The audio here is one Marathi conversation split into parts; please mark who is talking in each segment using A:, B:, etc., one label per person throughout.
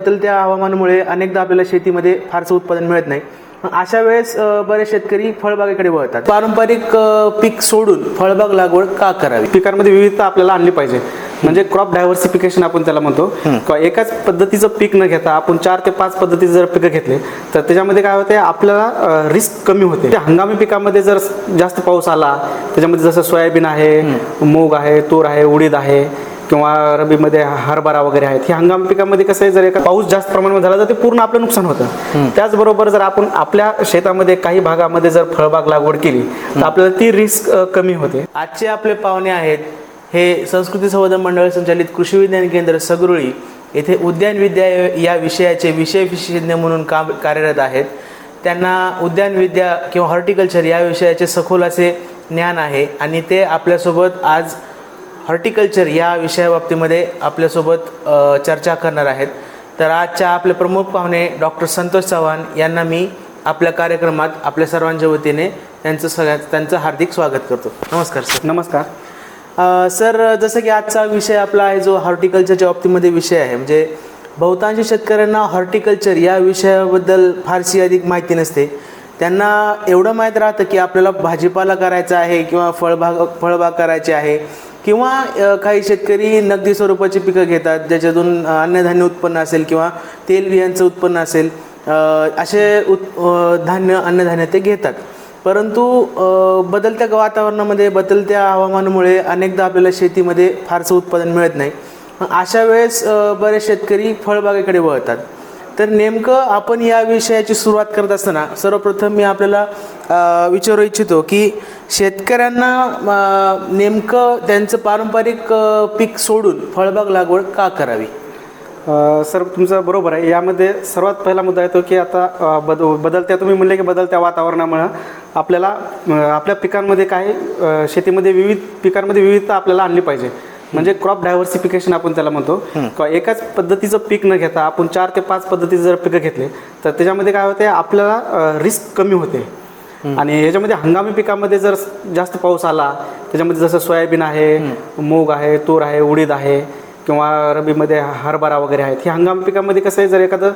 A: बदलत्या हवामानामुळे अनेकदा आपल्याला शेतीमध्ये फारसं उत्पादन मिळत नाही. अशा वेळेस बरेच शेतकरी फळबागेकडे वळतात. पारंपरिक पीक सोडून फळबाग लागवड का करावी?
B: पिकांमध्ये विविधता आपल्याला आणली पाहिजे. म्हणजे क्रॉप डायव्हर्सिफिकेशन आपण त्याला म्हणतो. किंवा एकाच पद्धतीचं पीक न घेता आपण चार ते पाच पद्धतीचे जर पिकं घेतले तर त्याच्यामध्ये काय होते? आपल्याला रिस्क कमी होते. हंगामी पिकामध्ये जर जास्त पाऊस आला त्याच्यामध्ये जसं सोयाबीन आहे मूग आहे तूर आहे उडीद आहे किंवा रबीमध्ये हरभरा वगैरे आहेत हे हंगामी पिकामध्ये कसं आहे जर एका पाऊस जास्त प्रमाणात झाला तर ते पूर्ण आपलं नुकसान होतं. त्याचबरोबर जर आपण आपल्या शेतामध्ये काही भागामध्ये जर फळबाग लागवड केली तर आपल्याला ती रिस्क कमी होते.
A: आजचे आपले पाहुणे आहेत हे संस्कृती संवर्धन मंडळ संचालित कृषी विज्ञान केंद्र सगरुळी येथे उद्यान विद्या या विषयाचे विषय विशेषज्ञ म्हणून काम कार्यरत आहेत. त्यांना उद्यान विद्या किंवा हॉर्टिकल्चर या विषयाचे सखोल असे ज्ञान आहे आणि ते आपल्यासोबत आज हॉर्टिकल्चर या विषयाबाबतीमध्ये आपल्यासोबत चर्चा करणार आहेत. तर आजच्या आपले प्रमुख पाहुणे डॉक्टर संतोष चव्हाण यांना मी आपल्या कार्यक्रमात आपल्या सर्वांच्या वतीने त्यांचं सगळ्यात त्यांचं हार्दिक स्वागत करतो. नमस्कार सर.
B: नमस्कार.
A: सर जसं की आजचा विषय आपला आहे जो हॉर्टिकल्चरच्या बाबतीमध्ये विषय आहे. म्हणजे बहुतांश शेतकऱ्यांना हॉर्टिकल्चर या विषयाबद्दल फारशी अधिक माहिती नसते. त्यांना एवढं माहीत राहतं की आपल्याला भाजीपाला करायचा आहे किंवा फळबाग फळबाग करायची आहे. किंवा काही शेतकरी नगदी स्वरूपाची पिकं घेतात ज्याच्यातून अन्नधान्य उत्पन्न असेल किंवा तेलबियांचं उत्पन्न असेल असे उत् धान्य अन्नधान्य ते घेतात. परंतु बदलत्या वातावरणामध्ये बदलत्या हवामानामुळे अनेकदा आपल्याला शेतीमध्ये फारसं उत्पादन मिळत नाही. अशा वेळेस बरेच शेतकरी फळबागेकडे वळतात. तर नेमकं आपण या विषयाची सुरुवात करत असताना सर्वप्रथम मी आपल्याला विचारू इच्छितो की शेतकऱ्यांना नेमकं त्यांचं पारंपरिक पीक सोडून फळबाग लागवड का करावी?
B: सर तुमचं बरोबर आहे. यामध्ये सर्वात पहिला मुद्दा येतो की आता बद बदलत्या तुम्ही म्हणले की बदलत्या वातावरणामुळं आपल्याला आपल्या पिकांमध्ये काय शेतीमध्ये विविध पिकांमध्ये विविधता आपल्याला आणली पाहिजे. म्हणजे क्रॉप डायव्हर्सिफिकेशन आपण त्याला म्हणतो. किंवा एकाच पद्धतीचं पीक न घेता आपण चार ते पाच पद्धतीचे जर पिकं घेतले तर त्याच्यामध्ये काय होते आपल्याला रिस्क कमी होते. आणि याच्यामध्ये हंगामी पिकामध्ये जर जास्त पाऊस आला त्याच्यामध्ये जसं सोयाबीन आहे मूग आहे तूर आहे उडीद आहे किंवा रबीमध्ये हरभरा वगैरे आहेत हे हंगामी पिकामध्ये कसं आहे जर एखादं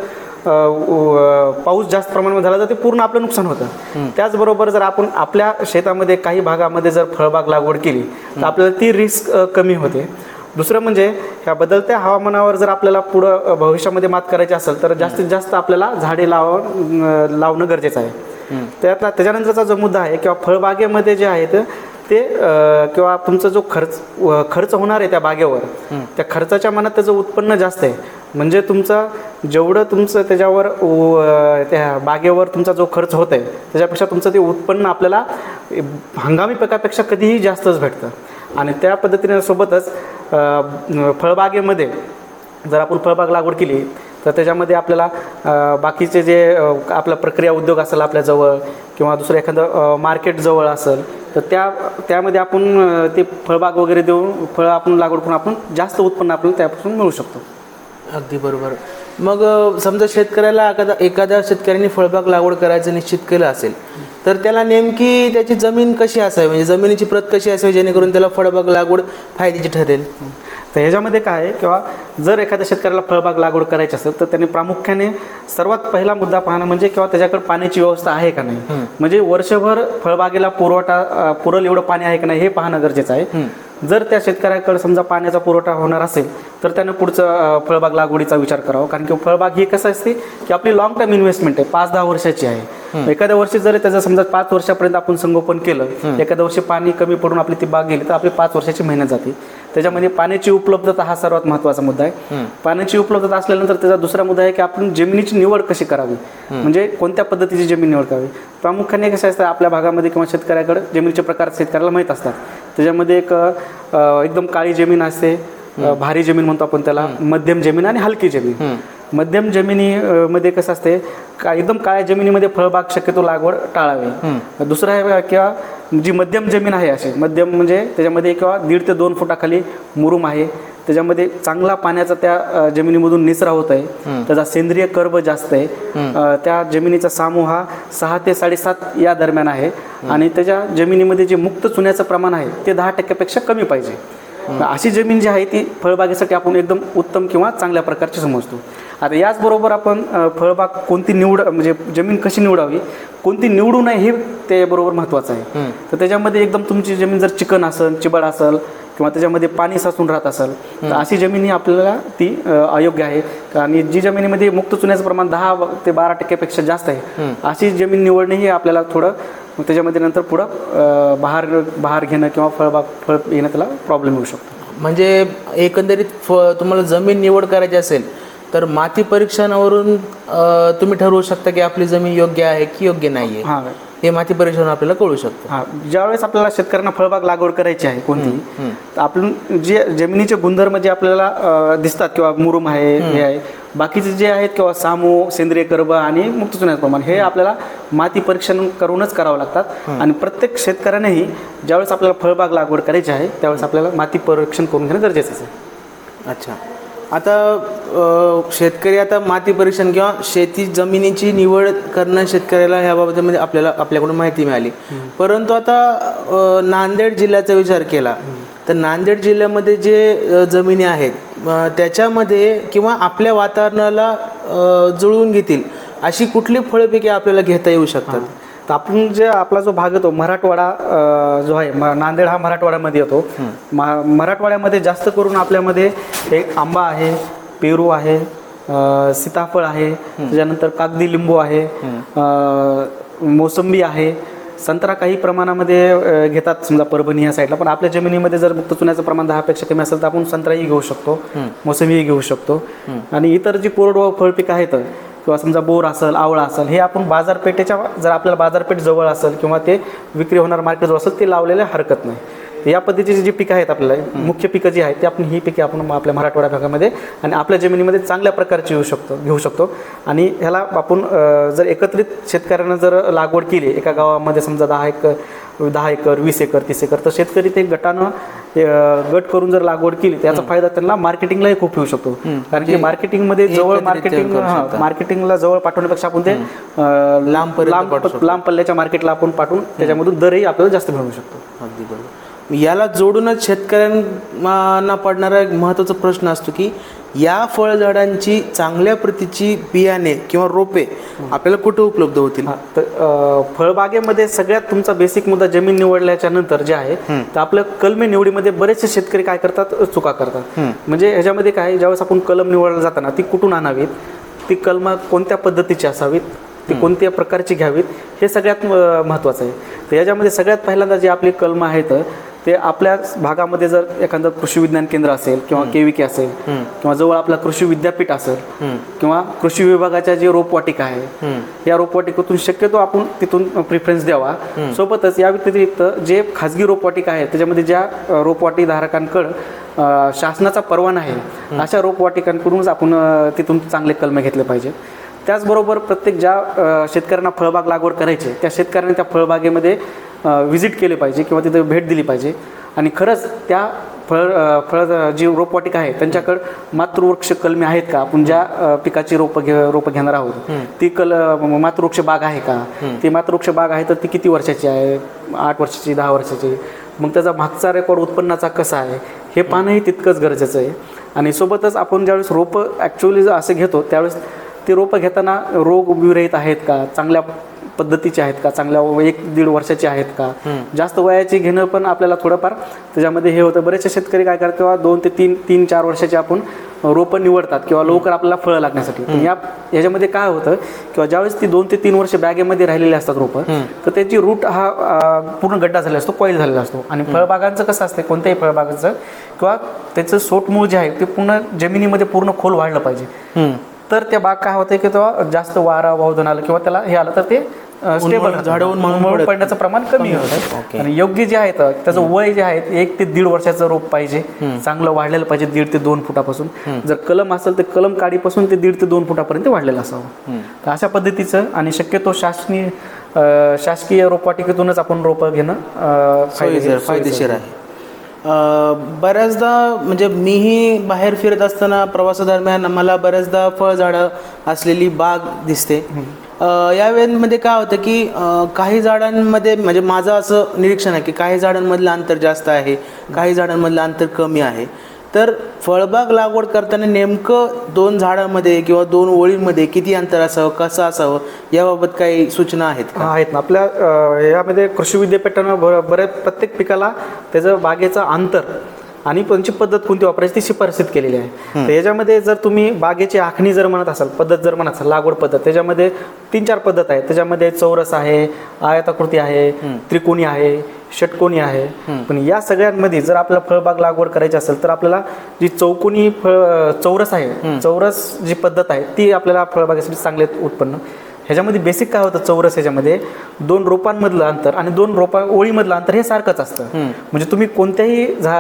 B: पाऊस जास्त प्रमाणात झाला तर ते पूर्ण आपलं नुकसान होतं. त्याचबरोबर जर आपण आपल्या शेतामध्ये काही भागामध्ये जर फळबाग लागवड केली तर आपल्याला ती रिस्क कमी होते. दुसरं म्हणजे ह्या बदलत्या हवामानावर जर आपल्याला पुढं भविष्यामध्ये मात करायची असेल तर जास्तीत जास्त आपल्याला झाडे लाव लावणं गरजेचं आहे. त्यातला त्याच्यानंतरचा जो मुद्दा आहे किंवा फळबागेमध्ये जे आहेत ते किंवा तुमचा जो खर्च खर्च होणार आहे त्या बागेवर त्या खर्चाच्या मनात त्याचं उत्पन्न जास्त आहे. म्हणजे तुमचा जेवढं तुमचं त्याच्यावर त्या बागेवर तुमचा जो खर्च होत आहे त्याच्यापेक्षा तुमचं ते उत्पन्न आपल्याला हंगामी पिकापेक्षा कधीही जास्तच भेटतं. आणि त्या पद्धतीने सोबतच फळबागेमध्ये जर आपण फळबाग लागवड केली तर त्याच्यामध्ये आपल्याला बाकीचे जे आपला प्रक्रिया उद्योग असेल आपल्याजवळ किंवा दुसरं एखादं मार्केट जवळ असेल तर त्या त्यामध्ये आपण ते फळबाग वगैरे देऊन फळं आपण लागवड करून आपण जास्त उत्पन्न आपल्याला त्यापासून मिळू शकतो.
A: अगदी बरोबर. मग समजा शेतकऱ्याला एखादा एखाद्या शेतकऱ्यांनी फळबाग लागवड करायचं निश्चित केलं असेल तर त्याला नेमकी त्याची जमीन कशी असावी? म्हणजे जमिनीची प्रत कशी असावी जेणेकरून त्याला फळबाग लागवड फायद्याची ठरेल?
B: तर ह्याच्यामध्ये काय आहे किंवा जर एखाद्या शेतकऱ्याला फळबाग लागवड करायची असेल तर त्यांनी प्रामुख्याने सर्वात पहिला मुद्दा पाहणं म्हणजे किंवा त्याच्याकडे पाण्याची व्यवस्था आहे का नाही? म्हणजे वर्षभर फळबागेला पुरवठा पुरल एवढं पाणी आहे का नाही हे पाहणं गरजेचं आहे. जर त्या शेतकऱ्याकडे समजा पाण्याचा पुरवठा होणार असेल तर त्यानं पुढचं फळबाग लागवडीचा विचार करावा. कारण की फळबाग ही कसं असते की आपली लॉंग टर्म इन्व्हेस्टमेंट आहे पाच दहा वर्षाची आहे. एखाद्या वर्षी जर त्याचं समजा पाच वर्षापर्यंत आपण संगोपन केलं एखाद्या वर्षी पाणी कमी पडून आपली ती बाग गेली तर आपली पाच वर्षाची मेहनत जाते. त्याच्यामध्ये पाण्याची उपलब्धता हा सर्वात महत्त्वाचा मुद्दा आहे. पाण्याची उपलब्धता असल्यानंतर त्याचा दुसरा मुद्दा आहे की आपण जमिनीची निवड कशी करावी? म्हणजे कोणत्या पद्धतीची जमीन निवड करावी? प्रामुख्याने कसं असतं आपल्या भागामध्ये किंवा शेतकऱ्याकडे जमिनीचे प्रकार शेतकऱ्याला माहीत असतात. त्याच्यामध्ये एक एकदम काळी जमीन असते भारी जमीन म्हणतो आपण त्याला मध्यम जमीन आणि हलकी जमीन. मध्यम जमिनी मध्ये कसं असते का एकदम काळ्या जमिनीमध्ये फळबाग शक्यतो लागवड टाळावी. दुसरं आहे किंवा जी मध्यम जमीन आहे अशी. मध्यम म्हणजे त्याच्यामध्ये किंवा दीड ते दोन फुटाखाली मुरुम आहे. त्याच्यामध्ये चांगला पाण्याचा त्या जमिनीमधून निचरा होत आहे. त्याचा सेंद्रिय कर्ब जास्त आहे. त्या जमिनीचा सामू हा सहा ते साडेसात या दरम्यान आहे. आणि त्याच्या जमिनीमध्ये जे मुक्त चुन्याचं प्रमाण आहे ते दहा टक्क्यापेक्षा कमी पाहिजे. अशी जमीन जी आहे ती फळबागेसाठी आपण एकदम उत्तम किंवा चांगल्या प्रकारची समजतो. आता याचबरोबर आपण फळबाग कोणती निवड म्हणजे जमीन कशी निवडावी कोणती निवडू नये हे त्याबरोबर महत्त्वाचं आहे. तर त्याच्यामध्ये एकदम तुमची जमीन जर चिकन असेल चिबड असेल किंवा त्याच्यामध्ये पाणी साचून राहत असेल तर अशी जमीन ही आपल्याला ती अयोग्य आहे. आणि जी जमिनीमध्ये मुक्त चुन्याचं प्रमाण दहा ते बारा टक्क्यापेक्षा जास्त आहे अशी जमीन निवडणे ही आपल्याला थोडं त्याच्यामध्ये नंतर पुढं बहार बहार घेणं किंवा फळबाग फळ येणं त्याला प्रॉब्लेम येऊ शकतो.
A: म्हणजे एकंदरीत फ तुम्हाला जमीन निवड करायची असेल तर माती परीक्षणावरून अ, तुम्ही ठरवू शकता की आपली जमीन योग्य आहे की योग्य नाही आहे
B: हां.
A: हे माती परीक्षणावरून आपल्याला कळू शकतं.
B: हा. ज्यावेळेस आपल्याला शेतकऱ्यांना फळबाग लागवड करायची आहे कोणती तर आपण जे जमिनीचे गुणधर्म जे आपल्याला अ, दिसतात किंवा मुरुम आहे हे आहे बाकीचे जे आहेत किंवा सामू सेंद्रिय कर्ब आणि मुक्त चुन्याचं प्रमाण हे आपल्याला माती परीक्षण करूनच करावं लागतात. आणि प्रत्येक शेतकऱ्यानेही ज्यावेळेस आपल्याला फळबाग लागवड करायची आहे त्यावेळेस आपल्याला माती परीक्षण करून घेणं गरजेचं आहे.
A: अच्छा. आता शेतकरी आता माती परीक्षण किंवा शेती जमिनीची निवड करणं शेतकऱ्याला ह्या बाबतीमध्ये आपल्याला आपल्याकडून माहिती मिळाली. परंतु आता नांदेड जिल्ह्याचा विचार केला तर नांदेड जिल्ह्यामध्ये जे जमिनी आहेत त्याच्यामध्ये किंवा आपल्या वातावरणाला जुळवून घेतील अशी कुठली फळपिके आपल्याला घेता येऊ शकतात?
B: तर आपण जे आपला जो भाग येतो मराठवाडा जो आहे नांदेड हा मराठवाड्यामध्ये येतो. मा- मराठवाड्यामध्ये जास्त करून आपल्यामध्ये एक आंबा आहे पेरू आहे अ, सीताफळ आहे त्याच्यानंतर कागदी लिंबू आहे अ, मोसंबी आहे. संत्रा काही प्रमाणामध्ये अ, घेतात समजा परभणी या साईडला पण आपल्या जमिनीमध्ये जर मुक्त चुन्याचं प्रमाण दहापेक्षा कमी असेल तर आपण संत्राही घेऊ शकतो मोसंबीही घेऊ शकतो. आणि इतर जी कोरडवाहू फळपिकं आहेत किंवा समजा बोर असेल आवळा असेल हे आपण बाजारपेठेच्या जर आपल्याला बाजारपेठ जवळ असेल किंवा ते विक्री होणार मार्केट जवळ असेल ते लावलेले हरकत नाही. या पद्धतीची जी पिकं आहेत आपल्याला मुख्य पिकं जी आहेत ती आपण ही पिके आपण आपल्या मराठवाडा भागामध्ये आणि आपल्या जमिनीमध्ये चांगल्या प्रकारची येऊ शकतो घेऊ शकतो. आणि ह्याला आपण जर एकत्रित शेतकऱ्यांना जर लागवड केली एका गावामध्ये समजा दहा एकर दहा एकर वीस एकर तीस एकर तर शेतकरी ते गटानं गट करून जर लागवड केली त्याचा फायदा त्यांना मार्केटिंगलाही खूप होऊ शकतो. कारण की मार्केटिंगमध्ये जवळ मार्केटिंग. मार्केटिंगला जवळ पाठवण्यापेक्षा आपण ते लांब
A: शकतो.
B: लांब पल्ल्याच्या मार्केटला आपण पाठवून त्याच्यामधून दरही आपल्याला जास्त मिळवू शकतो.
A: अगदी बरोबर. याला जोडूनच शेतकऱ्यांना पडणारा एक महत्त्वाचा प्रश्न असतो की या फळझाडांची चांगल्या प्रतीची बियाणे किंवा रोपे आपल्याला कुठे उपलब्ध होतील?
B: तर फळबागेमध्ये सगळ्यात तुमचा बेसिक मुद्दा जमीन निवडल्याच्या नंतर जे आहे तर आपल्या कलमे निवडीमध्ये बरेचसे शेतकरी काय करतात? चुका करतात. म्हणजे ह्याच्यामध्ये काय ज्यावेळेस आपण कलम निवडायला जाताना ती कुठून आणावीत? ती कलम कोणत्या पद्धतीची असावीत? ती कोणत्या प्रकारची घ्यावीत? हे सगळ्यात महत्त्वाचं आहे. तर याच्यामध्ये सगळ्यात पहिल्यांदा जे आपली कलम आहेत ते आपल्या भागामध्ये जर एखादं कृषी विज्ञान केंद्र असेल किंवा केविके असेल किंवा जवळ आपला कृषी विद्यापीठ असेल किंवा कृषी विभागाच्या जे रोपवाटिका आहे या रोपवाटिकेतून शक्यतो आपण तिथून प्रिफरन्स द्यावा. सोबतच या व्यतिरिक्त जे खाजगी रोपवाटिका आहेत त्याच्यामध्ये ज्या रोपवाटीधारकांकडं शासनाचा परवाना आहे अशा रोपवाटिकांकडूनच आपण तिथून चांगले कलमे घेतले पाहिजे. त्याचबरोबर प्रत्येक ज्या शेतकऱ्यांना फळबाग लागवड करायची आहे, त्या शेतकऱ्यांनी त्या फळबागेमध्ये व्हिजिट केले पाहिजे किंवा तिथे भेट दिली पाहिजे. आणि खरंच त्या फळ फळ जी रोपवाटिका आहे त्यांच्याकडं मातृवृक्ष कलमे आहेत का? आपण ज्या पिकाची रोपं घे रोपं घेणार आहोत ती कल मातृवृक्ष बाग आहे का? ती मातृवृक्ष बाग आहे तर ती किती वर्षाची आहे? आठ वर्षाची दहा वर्षाची? मग त्याचा मागचा रेकॉर्ड उत्पन्नाचा कसा आहे? हे पाहणंही तितकंच गरजेचं आहे. आणि सोबतच आपण ज्यावेळेस रोपं ॲक्च्युअली जर असे घेतो त्यावेळेस ते रोपं घेताना रोग विरहित आहेत का? चांगल्या पद्धतीचे आहेत का? चांगल्या व- एक दीड वर्षाचे आहेत का? जास्त वयाची घेणं पण आपल्याला थोडंफार त्याच्यामध्ये हे होतं. बरेचसे शेतकरी काय करतात किंवा दोन ते तीन तीन चार वर्षाचे आपण रोपं निवडतात किंवा लवकर आपल्याला फळं लागण्यासाठी. या याच्यामध्ये काय होतं किंवा ज्यावेळेस ती दोन ते तीन वर्ष बॅगेमध्ये राहिलेली असतात रोपं तर त्याची रूट हा पूर्ण गड्डा झालेला असतो कॉईल झालेला असतो. आणि फळबागांचं कसं असतं कोणत्याही फळबागाचं किंवा त्याचं सोटमूळ जे आहे ते पूर्ण जमिनीमध्ये पूर्ण खोल वाढलं पाहिजे. तर त्या बाग काय होते की तेव्हा जास्त वारा वावधन आलं किंवा त्याला हे आलं तर ते स्टेबल
A: उन्मळून- झाडं उन्मळून पडत
B: पडण्याचं प्रमाण कमी होतं. आणि योग्य जे आहे त्याचं वय जे आहे एक ते दीड वर्षाचं रोप पाहिजे. चांगलं वाढलेलं पाहिजे दीड ते दोन फुटापासून. जर कलम असेल तर कलम काडीपासून ते दीड ते दोन फुटापर्यंत वाढलेलं असावं. तर अशा पद्धतीचं आणि शक्यतो शासकीय अं, शासकीय रोपवाटिकेतूनच आपण रोपं घेणं
A: फायदेशीर फायदेशीर आहे. बऱ्याचदा म्हणजे मीही बाहेर फिरत असताना प्रवासादरम्यान मला बऱ्याचदा फळझाडं असलेली बाग दिसते. अ, या वेळेमध्ये काय होतं की काही झाडांमध्ये म्हणजे माझं असं निरीक्षण आहे की काही झाडांमधलं अंतर जास्त आहे काही झाडांमधलं अंतर कमी आहे. तर फळबाग लागवड करताना नेमकं दोन झाडामध्ये किंवा दोन ओळींमध्ये किती अंतर असावं कसं असावं याबाबत काही सूचना आहेत का?
B: आहेत ना. आपल्या यामध्ये कृषी विद्यापीठानं ब बऱ्याच प्रत्येक पिकाला त्याचं बागेचं अंतर आणि त्यांची पद्धत कोणती वापरायची ती शिफारसीत केलेली आहे. तर याच्यामध्ये जर तुम्ही बागेची आखणी जर म्हणत असाल पद्धत जर म्हणत असाल लागवड पद्धत त्याच्यामध्ये तीन चार पद्धत आहेत. त्याच्यामध्ये चौरस आहे आयताकृती आहे त्रिकोणी आहे षटकोनी आहे पण या सगळ्यांमध्ये जर आपल्याला फळबाग लागवड करायची असेल तर आपल्याला जी चौकोनी फळ चौरस आहे चौरस जी पद्धत आहे ती आपल्याला फळबागेसाठी चांगले उत्पन्न. ह्याच्यामध्ये बेसिक काय होतं? चौरस ह्याच्यामध्ये दोन रोपांमधलं अंतर आणि दोन रोपा ओळीमधलं अंतर हे सारखंच असतं. म्हणजे तुम्ही कोणत्याही झा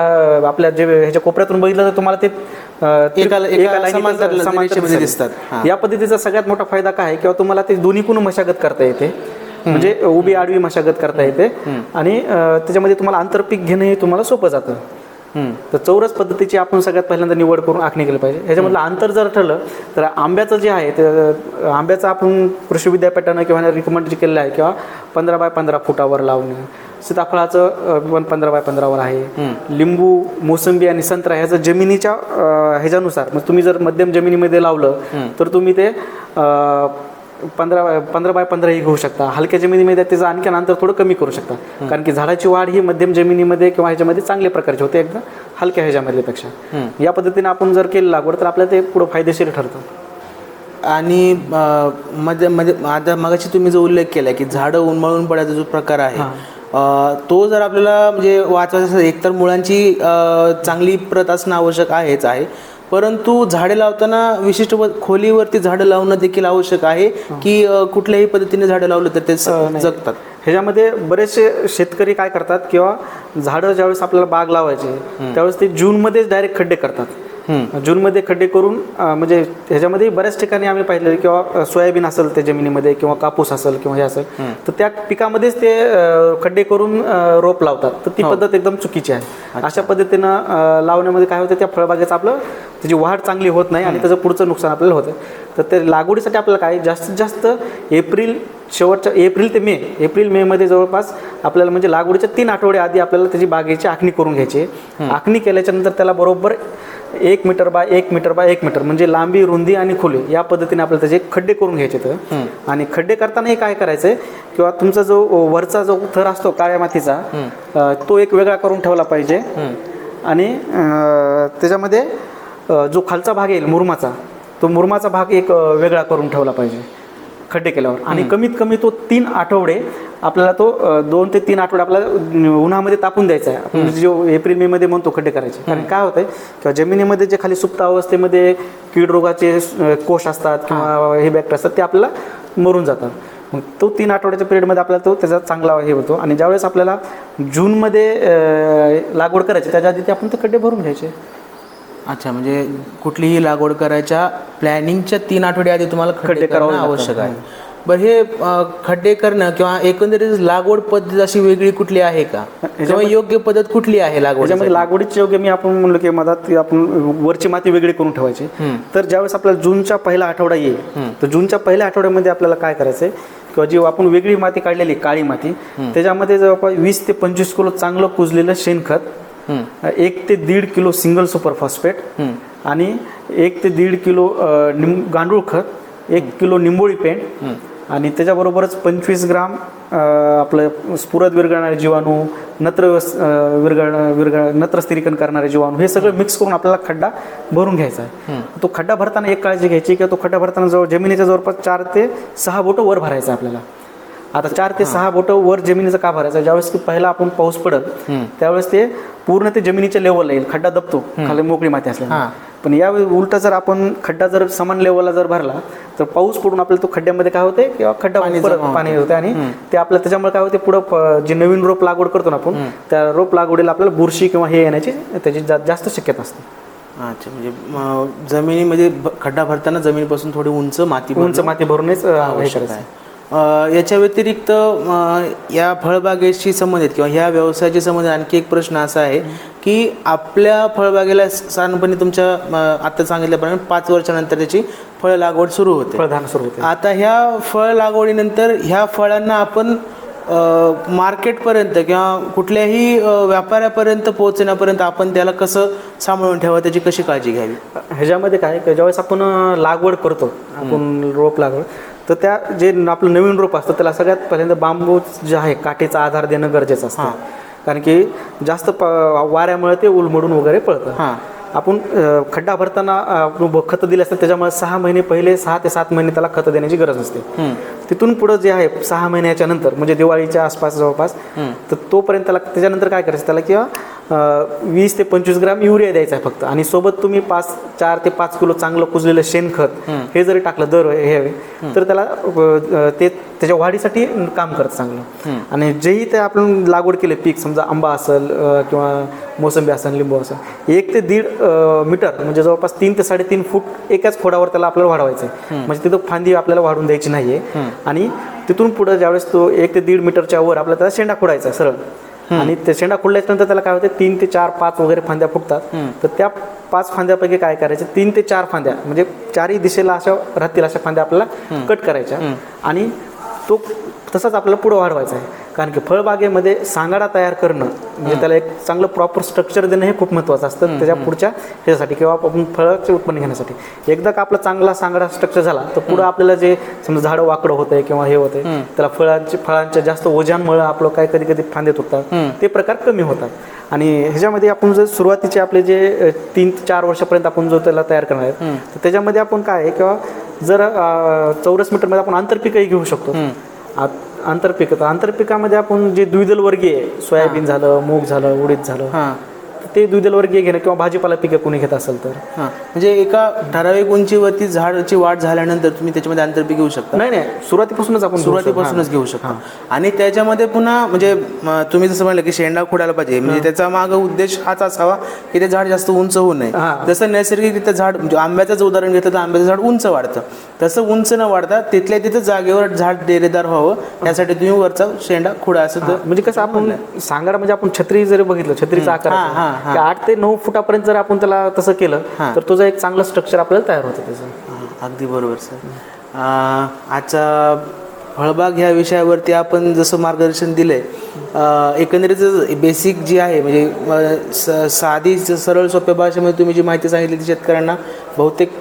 B: आपल्या जे ह्याच्या कोपऱ्यातून बघितलं तर तुम्हाला ते.
A: दिसतात.
B: या पद्धतीचा सगळ्यात मोठा फायदा काय आहे? किंवा तुम्हाला ते दोन्हीकून मशागत करता येते? म्हणजे उभी आडवी मशागत करता येते. आणि त्याच्यामध्ये तुम्हाला आंतरपीक घेणं हे तुम्हाला सोपं जातं. तर चौरस पद्धतीची आपण सगळ्यात पहिल्यांदा निवड करून आखणी केली पाहिजे. ह्याच्यामधलं अंतर जर ठरलं तर आंब्याचं जे आहे ते आंब्याचं आपण कृषी विद्यापीठानं किंवा रिकमेंड जे केलेलं आहे किंवा पंधरा बाय पंधरा फुटावर लावणे सीताफळाचं पण पंधरा बाय पंधरावर आहे. लिंबू मोसंबी आणि संत्रा ह्याचं जमिनीच्या ह्याच्यानुसार मग तुम्ही जर मध्यम जमिनीमध्ये लावलं तर तुम्ही ते पंधरा बाय- पंधरा बाय पंधराही घेऊ शकता. हलक्या जमिनीमध्ये त्याचं आणखी अंतर थोडं कमी करू शकता. कारण की झाडाची वाढ ही मध्यम जमिनीमध्ये किंवा ह्याच्यामध्ये चांगल्या प्रकारची होते एकदम हलक्या ह्याच्यामध्ये पेक्षा या पद्धतीने आपण जर केलं लागवड तर आपल्याला ते पुढं फायदेशीर ठरतं.
A: आणि मध्ये मध्ये आता मगाशी तुम्ही जो उल्लेख केला की झाडं उन्मळून पडायचा जो प्रकार आहे तो जर आपल्याला म्हणजे वाचवायचा असेल एकतर मुळांची चांगली प्रत असणं आवश्यक आहेच आहे. परंतु झाडे लावताना विशिष्ट खोलीवरती झाडं लावणं देखील आवश्यक आहे की कुठल्याही पद्धतीने झाडं लावलं तर ते जगतात.
B: ह्याच्यामध्ये बरेचसे शेतकरी काय करतात किंवा झाडं ज्यावेळेस आपल्याला बाग लावायचे त्यावेळेस ते जूनमध्येच डायरेक्ट खड्डे करतात. जूनमध्ये खड्डे करून म्हणजे ह्याच्यामध्ये बऱ्याच ठिकाणी आम्ही पाहिलं किंवा सोयाबीन असेल त्या जमिनीमध्ये किंवा कापूस असेल किंवा हे असेल तर त्या पिकामध्येच ते खड्डे करून रोप लावतात. तर ती पद्धत एकदम चुकीची आहे. अशा पद्धतीनं लावण्यामध्ये काय होतं त्या फळबागेचं आपलं त्याची वाढ चांगली होत नाही आणि त्याचं पुढचं नुकसान आपल्याला होतं. तर ते लागवडीसाठी आपल्याला काय जास्तीत जास्त एप्रिल शेवटच्या एप्रिल ते मे एप्रिल मे मध्ये जवळपास आपल्याला म्हणजे लागवडीच्या तीन आठवडे आधी आपल्याला त्याची बागेची आखणी करून घ्यायची. आखणी केल्याच्यानंतर त्याला बरोबर एक मीटर बाय एक मीटर बाय एक मीटर म्हणजे लांबी रुंदी आणि खोली या पद्धतीने आपल्याला त्याचे खड्डे करून घ्यायचे तर आणि खड्डे करताना हे काय करायचंय किंवा तुमचा जो वरचा जो थर असतो काळ्या मातीचा तो एक वेगळा करून ठेवला पाहिजे. आणि त्याच्यामध्ये जो खालचा भाग येईल मुरमाचा तो मुरमाचा भाग एक वेगळा करून ठेवला पाहिजे. खड्डे केल्यावर. आणि कमीत कमी तो तीन आठवडे आपल्याला तो दोन ते तीन आठवडे आपल्याला उन्हामध्ये तापून द्यायचा आहे. आपण जो एप्रिल मे मध्ये म्हणतो खड्डे करायचे. कारण काय होतंय किंवा जमिनीमध्ये जे खाली सुप्त अवस्थेमध्ये कीड रोगाचे कोश असतात किंवा हे. बॅक्टर असतात ते आपल्याला मरून जातात. मग तो तीन आठवड्याच्या पिरियडमध्ये आपल्याला तो त्याचा चांगला हे होतो. आणि ज्यावेळेस आपल्याला जूनमध्ये लागवड करायची त्याच्या आधी ते आपण ते खड्डे भरून घ्यायचे.
A: अच्छा म्हणजे कुठलीही लागवड करायच्या प्लॅनिंगच्या तीन आठवडे आधी तुम्हाला खड्डे
B: करावे.
A: आवश्यक आहे. बरं हे खड्डे करणं किंवा एकंदरीत लागवड पद्धत अशी वेगळी कुठली आहे का? किंवा योग्य पद्धत कुठली आहे लागवड
B: लागवडीचे योग्य मी आपण म्हणलो की मधात आपण वरची माती वेगळी करून ठेवायची. तर ज्यावेळेस आपल्याला जूनचा पहिला आठवडा येईल तर जूनच्या पहिल्या आठवड्यामध्ये आपल्याला काय करायचंय? किंवा जी आपण वेगळी माती काढलेली काळी माती त्याच्यामध्ये जवळपास वीस ते पंचवीस किलो चांगलं कुजलेलं शेणखत एक ते दीड किलो सिंगल सुपर फॉस्फेट आणि एक ते दीड किलो निम गांडूळ खत एक किलो निंबोळी पेंट आणि त्याच्याबरोबरच पंचवीस ग्राम आपलं स्फुरद विरघळणारे जीवाणू नत्र विरघळ विरघळ नत्र स्थिरीकरण करणारे जीवाणू हे सगळं मिक्स करून आपल्याला खड्डा भरून घ्यायचा आहे. तो खड्डा भरताना एक काळजी घ्यायची की तो खड्डा भरताना जवळ जमिनीच्या जवळपास चार ते सहा बोटं वर भरायचं आपल्याला. आता चार ते सहा बोटं वर जमिनीचं का भरायचं? ज्यावेळेस की पहिला आपण पाऊस पडत त्यावेळेस ते पूर्ण ते जमिनीच्या लेवलला येईल. खड्डा दबतो खाली मोकळी माती असल्याने. पण यावेळी उलट जर आपण खड्डा जर समान लेवलला जर भरला तर पाऊस पडून आपल्याला तो खड्ड्यामध्ये काय होते किंवा खड्डा पाणी होते आणि ते आपलं त्याच्यामुळे काय होते पुढं जे नवीन रोप लागवड करतो ना आपण त्या रोप लागवडीला आपल्याला बुरशी किंवा हे येण्याची त्याची जास्त शक्यता असते.
A: अच्छा म्हणजे जमिनीमध्ये खड्डा भरताना जमिनीपासून थोडी उंच माती
B: उंच माती भरूनच
A: आवश्यक आहे. याच्या व्यतिरिक्त या फळबागेशी संबंधित किंवा ह्या व्यवसायाशी संबंधित आणखी एक प्रश्न असा आहे की आपल्या फळबागेला साधारणपणे तुमच्या आता सांगितल्याप्रमाणे पाच वर्षानंतर त्याची फळ लागवड सुरू होते.
B: फळधारणा सुरू होते.
A: आता ह्या फळ लागवडीनंतर ह्या फळांना आपण मार्केटपर्यंत किंवा कुठल्याही व्यापाऱ्यापर्यंत पोहोचण्यापर्यंत आपण त्याला कसं सांभाळून ठेवा त्याची कशी काळजी घ्यावी?
B: ह्याच्यामध्ये काय की ज्यावेळेस आपण लागवड करतो आपण रोप लागवड तर त्या जे आपलं नवीन रोप असतं त्याला सगळ्यात पहिल्यांदा बांबू जे आहे काठीचा आधार देणं गरजेचं असतं. कारण की जास्त प वाऱ्यामुळे ते उलमडून वगैरे पळतं.
A: हां.
B: आपण खड्डा भरताना आपण खतं दिले असतात त्याच्यामुळे सहा महिने पहिले सहा ते सात महिने त्याला खतं देण्याची गरज असते तिथून पुढं जे आहे सहा महिन्याच्या नंतर म्हणजे दिवाळीच्या आसपास जवळपास तर तोपर्यंत त्याला त्याच्यानंतर काय करायचं त्याला किंवा वीस ते पंचवीस ग्राम युरिया द्यायचा आहे फक्त. आणि सोबत तुम्ही पाच चार ते पाच किलो चांगलं कुजलेलं शेणखत हे. जरी टाकलं दर हे तर त्याला ते त्याच्या वाढीसाठी काम करत चांगलं. आणि जेही ते आपण लागवड केले पीक समजा आंबा असेल किंवा मोसंबी असेल लिंबू असेल एक ते दीड मीटर म्हणजे जवळपास तीन ते साडेतीन फूट एकाच खोडावर त्याला आपल्याला वाढवायचं आहे. म्हणजे तिथं फांदी आपल्याला वाढून द्यायची नाही आहे आणि तिथून पुढं ज्यावेळेस तो एक ते दीड मीटरच्या वर आपल्याला त्याला शेंडा खोडायचा सरळ. आणि ते शेंडा खोडल्याच्यानंतर त्याला काय होते तीन ते चार पाच वगैरे फांद्या फुटतात. तर त्या पाच फांद्यापैकी काय करायचे तीन ते चार फांद्या म्हणजे चारही दिशेला अशा राहतील अशा फांद्या आपल्याला कट करायच्या. आणि तो तसाच आपल्याला पुढं वाढवायचा आहे. कारण की फळबागेमध्ये सांगाडा तयार करणं म्हणजे त्याला एक चांगलं प्रॉपर स्ट्रक्चर देणं हे खूप महत्त्वाचं असतं. त्याच्या पुढच्या ह्याच्यासाठी किंवा आपण फळाचे उत्पन्न घेण्यासाठी. एकदा का आपला चांगला सांगाडा स्ट्रक्चर झाला तर पुढं आपल्याला जे समजा झाडं वाकडं होतंय किंवा हे होतंय त्याला फळांचे फळांच्या जास्त ओझांमुळे आपलं काय कधी कधी फांदे तुटतात. ते प्रकार कमी होतात. आणि ह्याच्यामध्ये आपण जर सुरुवातीचे आपले जे तीन ते चार वर्षापर्यंत आपण जो त्याला तयार करणार आहे तर त्याच्यामध्ये आपण काय आहे किंवा जर चौरस मीटरमध्ये आपण आंतरपिकही घेऊ शकतो. आ- आंतरपीक. तर आंतरपिकामध्ये आपण जे द्विदल वर्गीय आहे, सोयाबीन झालं मूग झालं उडीद झालं
A: हां.
B: ते द्विदल वर्गीय घेणं किंवा भाजीपाला पिकं कोणी घेत असेल तर?
A: हां. म्हणजे एका ठराविक उंचीवरती झाडाची वाढ झाल्यानंतर तुम्ही त्याच्यामध्ये आंतरपीक घेऊ शकता.
B: नाही नाही. सुरुवातीपासूनच आपण.
A: सुरुवातीपासूनच घेऊ शकता. आणि त्याच्यामध्ये पुन्हा म्हणजे तुम्ही जसं म्हणलं की शेंडा खोडायला पाहिजे. म्हणजे त्याचा माग उद्देश हाच असावा की ते झाड जास्त उंच होऊ नये. जसं नैसर्गिकरित्या झाड म्हणजे आंब्याचं जर उदाहरण घेतलं तर आंब्याचं झाड उंच वाढतं. तसं उंच न वाढता तिथल्या तिथं जागेवर झाड डेरेदार व्हावं. यासाठी तुम्ही वरचा शेंडा खुडा असं
B: म्हणजे कसं आपण सांगाडा म्हणजे आपण छत्री जरी बघितलं छत्रीचा आकार. की आठ ते नऊ फुटापर्यंत जर आपण त्याला तसं केलं. तर तुझं एक चांगलं स्ट्रक्चर आपल्याला तयार होतं त्याचं.
A: अगदी बरोबर सर आजचा फळबाग ह्या विषयावरती आपण जसं मार्गदर्शन दिलंय अं, एकंदरीत बेसिक जी आहे म्हणजे स- साधी सरळ सोप्या भाषेमध्ये तुम्ही जी माहिती सांगितली ती शेतकऱ्यांना बहुतेक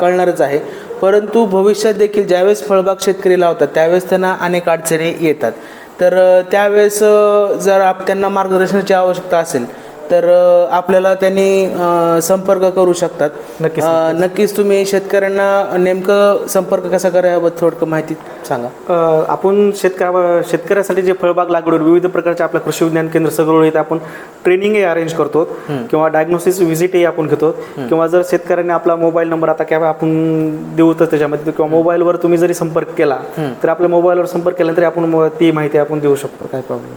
A: कळणारच आहे. परंतु भविष्यात देखील ज्यावेळेस फळबाग शेतकरी लावतात त्यावेळेस त्यांना अनेक अडचणी येतात. तर त्यावेळेस जर आप त्यांना मार्गदर्शनाची आवश्यकता असेल तर आपल्याला त्यांनी संपर्क करू शकतात.
B: नक्कीच,
A: नक्कीच. तुम्ही शेतकऱ्यांना नेमकं संपर्क कसा करावा याबद्दल थोडकं माहिती सांगा.
B: आपण शेतकऱ्या शेतकऱ्यासाठी जे फळबाग लागवड विविध प्रकारचे आपल्या कृषी विज्ञान केंद्र सगळं इथे आपण ट्रेनिंगही अरेंज करतो. किंवा डायग्नोसिस व्हिजिटही आपण घेतो. किंवा जर शेतकऱ्यांनी आपला मोबाईल नंबर आता काय आपण देऊ तर त्याच्यामध्ये किंवा मोबाईलवर तुम्ही जरी संपर्क केला तर आपल्या मोबाईलवर संपर्क केला तरी आपण ती माहिती आपण देऊ शकतो. काय प्रॉब्लेम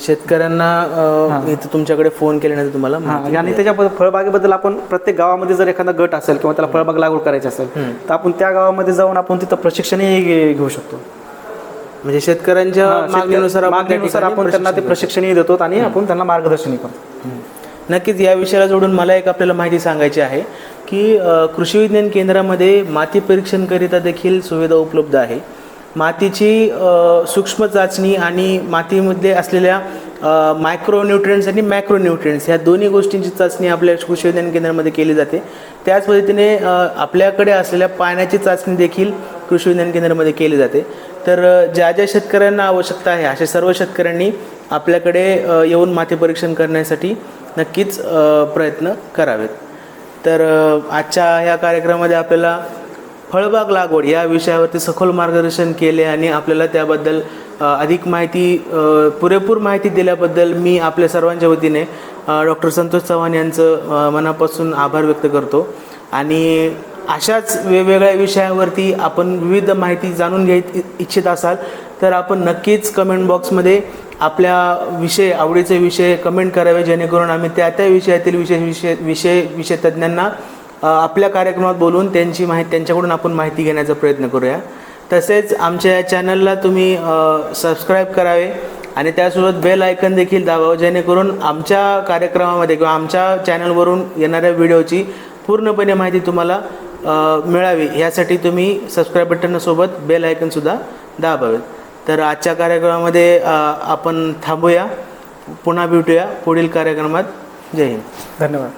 A: शेतकऱ्यांना इथं तुमच्याकडे फोन केल्यानंतर तुम्हाला माहिती
B: आणि त्याच्याबद्दल फळबागेबद्दल आपण प्रत्येक गावामध्ये जर एखादा गट असेल किंवा त्याला फळबाग लागवड करायची असेल तर आपण त्या गावामध्ये जाऊन आपण तिथं प्रशिक्षणही घेऊ शकतो.
A: म्हणजे शेतकऱ्यांच्या मागणीनुसार
B: मागणीनुसार आपण त्यांना ते प्रशिक्षणही देतो आणि आपण त्यांना मार्गदर्शनही करतो.
A: नक्कीच या विषयाला जोडून मला एक आपल्याला माहिती सांगायची आहे की कृषी विज्ञान केंद्रामध्ये माती परीक्षणकरिता देखील सुविधा उपलब्ध आहे. मातीची सूक्ष्म चाचणी आणि मातीमध्ये असलेल्या मायक्रोन्युट्रियन्स आणि मॅक्रोन्युट्रियन्स ह्या दोन्ही गोष्टींची चाचणी आपल्या कृषी विज्ञान केंद्रामध्ये केली जाते. त्याच पद्धतीने आपल्याकडे असलेल्या पाण्याची चाचणी देखील कृषी विज्ञान केंद्रामध्ये केली जाते. तर ज्या ज्या शेतकऱ्यांना आवश्यकता आहे अशा सर्व शेतकऱ्यांनी आपल्याकडे येऊन माती परीक्षण करण्यासाठी नक्कीच प्रयत्न करावेत. तर आजच्या ह्या कार्यक्रमामध्ये आपल्याला फळबाग लागवड या विषयावरती सखोल मार्गदर्शन केले आणि आपल्याला त्याबद्दल अधिक माहिती पुरेपूर माहिती दिल्याबद्दल मी आपल्या सर्वांच्या वतीने डॉक्टर संतोष चव्हाण यांचं मनापासून आभार व्यक्त करतो. आणि अशाच वेगवेगळ्या विषयावरती आपण विविध माहिती जाणून घ्याय इच्छित असाल तर आपण नक्कीच कमेंट बॉक्समध्ये आपल्या विषय आवडीचे विषय कमेंट करावे जेणेकरून आम्ही त्या त्या विषयातील विषय विषय विषय विषय तज्ज्ञांना आपल्या कार्यक्रमात बोलून त्यांची माहिती त्यांच्याकडून आपण माहिती घेण्याचा प्रयत्न करूया. तसेच आमच्या या चॅनलला तुम्ही सबस्क्राईब करावे आणि त्यासोबत बेल आयकन देखील दाबावं जेणेकरून आमच्या कार्यक्रमामध्ये किंवा आमच्या चॅनलवरून येणाऱ्या व्हिडिओची पूर्णपणे माहिती तुम्हाला मिळावी. यासाठी तुम्ही सबस्क्राईब बटनसोबत बेल आयकनसुद्धा दाबावेत. तर आजच्या कार्यक्रमामध्ये आपण थांबूया. पुन्हा भेटूया पुढील कार्यक्रमात. जय हिंद.
B: धन्यवाद.